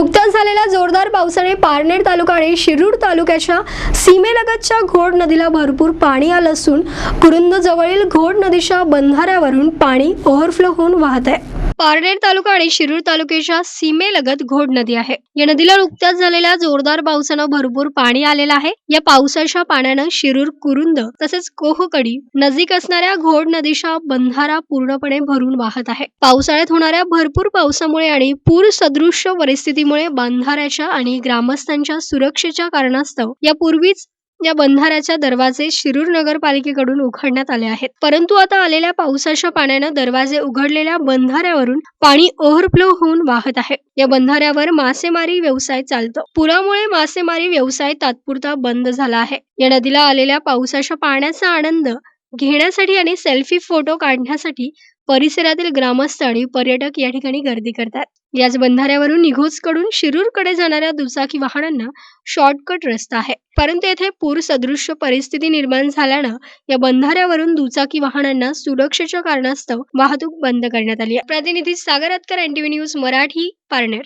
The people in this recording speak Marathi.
नुकत्याच झालेल्या जोरदार पावसाने पारनेर तालुका आणि शिरूर तालुक्याच्या सीमेलगतच्या घोड नदीला भरपूर पाणी आलं असून कुरुंद जवळील घोड नदीच्या बंधाऱ्यावरून पाणी ओव्हरफ्लो होऊन वाहत आहे. पारनेर तालुका आणि शिरूर तालुक्याच्या सीमेलगत घोड नदी आहे. या नदीला नुकत्याच झालेल्या जोरदार पावसानं भरपूर पाणी आलेलं आहे. या पावसाच्या पाण्यानं शिरूर कुरुंद तसेच कोहकडी नजीक असणाऱ्या घोड नदीच्या बंधारा पूर्णपणे भरून वाहत आहे. पावसाळ्यात होणाऱ्या भरपूर पावसामुळे आणि पूर सदृश्य परिस्थितीमुळे बंधाऱ्याच्या आणि ग्रामस्थांच्या सुरक्षेच्या कारणास्तव यापूर्वीच या बंधाऱ्याच्या दरवाजे शिरूर नगरपालिकेकडून उघडण्यात आले आहेत. परंतु आता आलेल्या पावसाच्या पाण्यानं दरवाजे उघडलेल्या बंधाऱ्यावरून पाणी ओव्हरफ्लो होऊन वाहत आहे. या बंधाऱ्यावर मासेमारी व्यवसाय चालतो. पुरामुळे मासेमारी व्यवसाय तात्पुरता बंद झाला आहे. या नदीला आलेल्या पावसाच्या पाण्याचा आनंद घेण्यासाठी आणि सेल्फी फोटो काढण्यासाठी परिसरातील ग्रामस्थ आणि पर्यटक या ठिकाणी गर्दी करतात. याच बंधाऱ्यावरून निघोजकडून शिरूरकडे जाणाऱ्या दुचाकी वाहनांना शॉर्टकट रस्ता आहे. परंतु येथे पूर सदृश्य परिस्थिती निर्माण झाल्यानं या बंधाऱ्यावरून दुचाकी वाहनांना सुरक्षेच्या कारणास्तव वाहतूक बंद करण्यात आली आहे. प्रतिनिधी सागर अतकर एनटीव्ही न्यूज मराठी पारनेर.